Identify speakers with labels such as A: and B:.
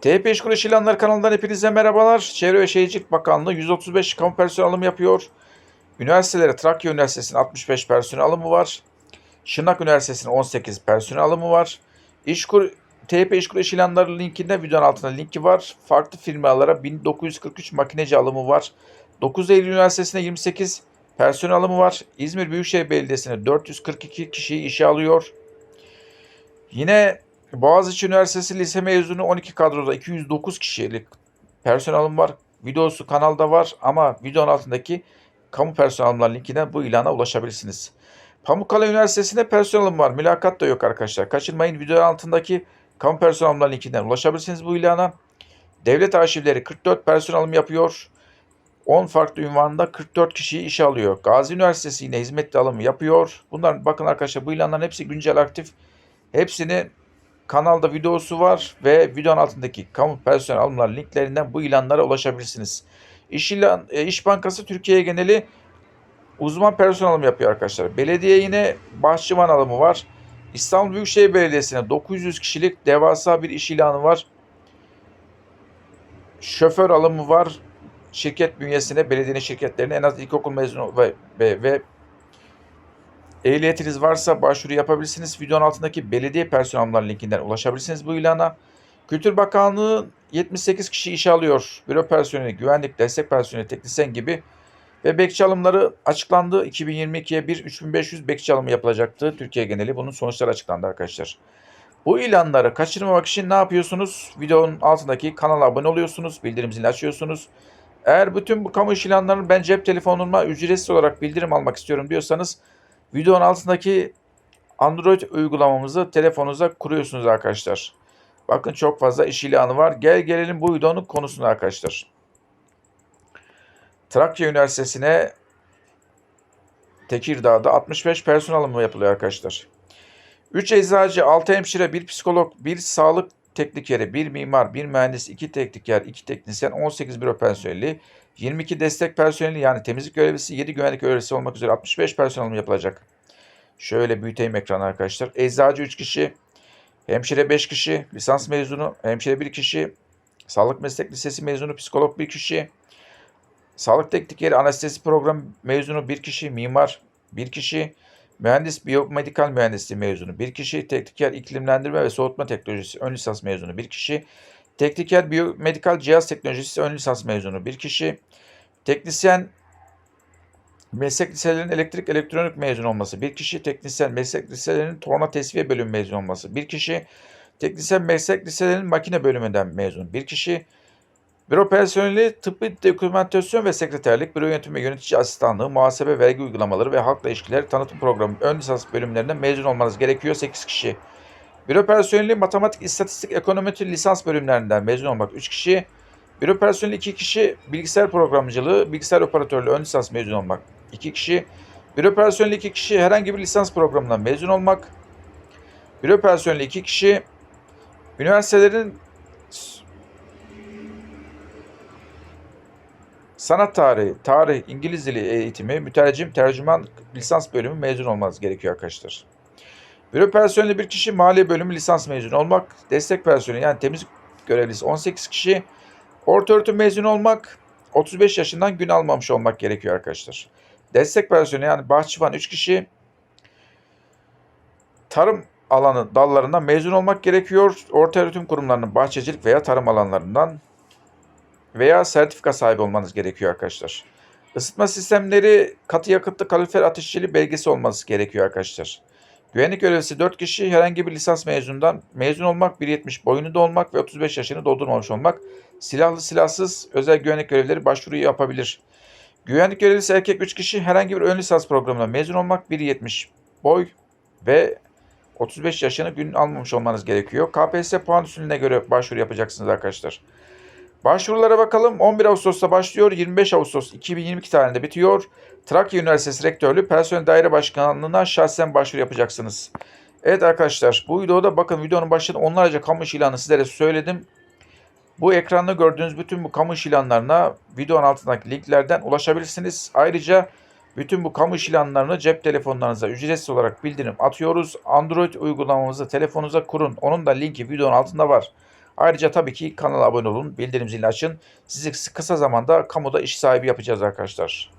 A: TP İşkur İş İlanları kanalından hepinize merhabalar. Çevre ve Şehircilik Bakanlığı 135 kamu personel alımı yapıyor. Üniversitelere Trakya Üniversitesi'nin 65 personel alımı var. Şırnak Üniversitesi'nin 18 personel alımı var. İşkur, TP İşkur İş İlanları linkinde videonun altında linki var. Farklı firmalara 1943 makineci alımı var. 9 Eylül Üniversitesi'ne 28 personel alımı var. İzmir Büyükşehir Belediyesi'ne 442 kişiyi işe alıyor. Yine Boğaziçi Üniversitesi lise mezunu 12 kadroda 209 kişilik personel alım var. Videosu kanalda var ama videonun altındaki kamu personel alımlar linkinden bu ilana ulaşabilirsiniz. Pamukkale Üniversitesi'nde personel alım var. Mülakat da yok arkadaşlar. Kaçırmayın videonun altındaki kamu personel alımlar linkinden ulaşabilirsiniz bu ilana. Devlet arşivleri 44 personel alım yapıyor. 10 farklı ünvanda 44 kişiyi işe alıyor. Gazi Üniversitesi yine hizmetli alımı yapıyor. Bunlar bakın arkadaşlar bu ilanların hepsi güncel aktif. Hepsini kanalda videosu var ve videonun altındaki kamu personel alımlar linklerinden bu ilanlara ulaşabilirsiniz. İş, ilan, e, İş Bankası Türkiye geneli uzman personel alımı yapıyor arkadaşlar. Belediye yine bahçıvan alımı var. İstanbul Büyükşehir Belediyesi'ne 900 kişilik devasa bir iş ilanı var. Şoför alımı var. Şirket bünyesine belediyenin şirketlerine en az ilkokul mezunu ve, ve, ve Ehliyetiniz varsa başvuru yapabilirsiniz. Videonun altındaki belediye personel linkinden ulaşabilirsiniz bu ilana. Kültür Bakanlığı 78 kişi işe alıyor. Büro personeli, güvenlik, destek personeli, teknisyen gibi. Ve bekçi alımları açıklandı. 2022'ye bir 3500 bekçi alımı yapılacaktı. Türkiye geneli bunun sonuçları açıklandı arkadaşlar. Bu ilanları kaçırmamak için ne yapıyorsunuz? Videonun altındaki kanala abone oluyorsunuz. Bildirim zilini açıyorsunuz. Eğer bütün bu kamu iş ilanlarını ben cep telefonuma ücretsiz olarak bildirim almak istiyorum diyorsanız Videonun altındaki Android uygulamamızı telefonunuza kuruyorsunuz arkadaşlar. Bakın çok fazla iş ilanı var. Gel gelelim bu videonun konusuna arkadaşlar. Trakya Üniversitesi'ne Tekirdağ'da 65 personel alımı yapılıyor arkadaşlar. 3 eczacı, 6 hemşire, 1 psikolog, 1 sağlık teknikeri, 1 mimar, 1 mühendis, 2 tekniker, 2 teknisyen, 18 büro personeli, 22 destek personeli yani temizlik görevlisi, 7 güvenlik görevlisi olmak üzere 65 personel yapılacak. Şöyle büyüteyim ekranı arkadaşlar. Eczacı 3 kişi, hemşire 5 kişi, lisans mezunu, hemşire 1 kişi, sağlık meslek lisesi mezunu, psikolog 1 kişi, sağlık teknikeri, anestezi program mezunu 1 kişi, mimar 1 kişi, mühendis biyomedikal mühendisliği mezunu 1 kişi, tekniker iklimlendirme ve soğutma teknolojisi ön lisans mezunu 1 kişi, Tekniker biyomedikal cihaz teknolojisi ön lisans mezunu bir kişi. Teknisyen meslek liselerinin elektrik elektronik mezun olması bir kişi. Teknisyen meslek liselerinin torna tesviye bölümü mezun olması bir kişi. Teknisyen meslek liselerinin makine bölümünden mezun bir kişi. Büro personeli tıbbi dokümentasyon ve sekreterlik, büro yönetimi ve yönetici asistanlığı, muhasebe, vergi uygulamaları ve halkla ilişkiler tanıtım programı ön lisans bölümlerinden mezun olmanız gerekiyor 8 kişi. Büro personeli matematik, istatistik, ekonometri lisans bölümlerinden mezun olmak 3 kişi. Büro personeli 2 kişi, bilgisayar programcılığı, bilgisayar operatörlüğü ön lisans mezun olmak 2 kişi. Büro personeli 2 kişi, herhangi bir lisans programından mezun olmak. Büro personeli 2 kişi, üniversitelerin sanat tarihi, tarih, İngiliz dili eğitimi, mütercim, tercüman lisans bölümü mezun olmanız gerekiyor arkadaşlar. Büro personeli bir kişi, maliye bölümü lisans mezunu olmak, destek personeli yani temizlik görevlisi 18 kişi, orta öğretim mezunu olmak, 35 yaşından gün almamış olmak gerekiyor arkadaşlar. Destek personeli yani bahçıvan 3 kişi, tarım alanı dallarından mezun olmak gerekiyor. Orta öğretim kurumlarının bahçecilik veya tarım alanlarından veya sertifika sahibi olmanız gerekiyor arkadaşlar. Isıtma sistemleri katı yakıtlı kalorifer ateşçili belgesi olması gerekiyor arkadaşlar. Güvenlik görevlisi 4 kişi herhangi bir lisans mezundan mezun olmak, 1.70 boyunda olmak ve 35 yaşını doldurmamış olmak. Silahlı silahsız özel güvenlik görevlileri başvuruyu yapabilir. Güvenlik görevlisi erkek 3 kişi herhangi bir ön lisans programından mezun olmak, 1.70 boy ve 35 yaşını gün almamış olmanız gerekiyor. KPSS puan usulüne göre başvuru yapacaksınız arkadaşlar. Başvurulara bakalım. 11 Ağustos'ta başlıyor. 25 Ağustos 2022 tarihinde bitiyor. Trakya Üniversitesi Rektörlüğü Personel Daire Başkanlığı'na şahsen başvuru yapacaksınız. Evet arkadaşlar bu videoda bakın videonun başında onlarca kamu iş ilanı sizlere söyledim. Bu ekranda gördüğünüz bütün bu kamu iş ilanlarına videonun altındaki linklerden ulaşabilirsiniz. Ayrıca bütün bu kamu iş ilanlarını cep telefonlarınıza ücretsiz olarak bildirim atıyoruz. Android uygulamamızı telefonunuza kurun. Onun da linki videonun altında var. Ayrıca tabii ki kanala abone olun, bildirim zilini açın. Sizi kısa zamanda kamuda iş sahibi yapacağız arkadaşlar.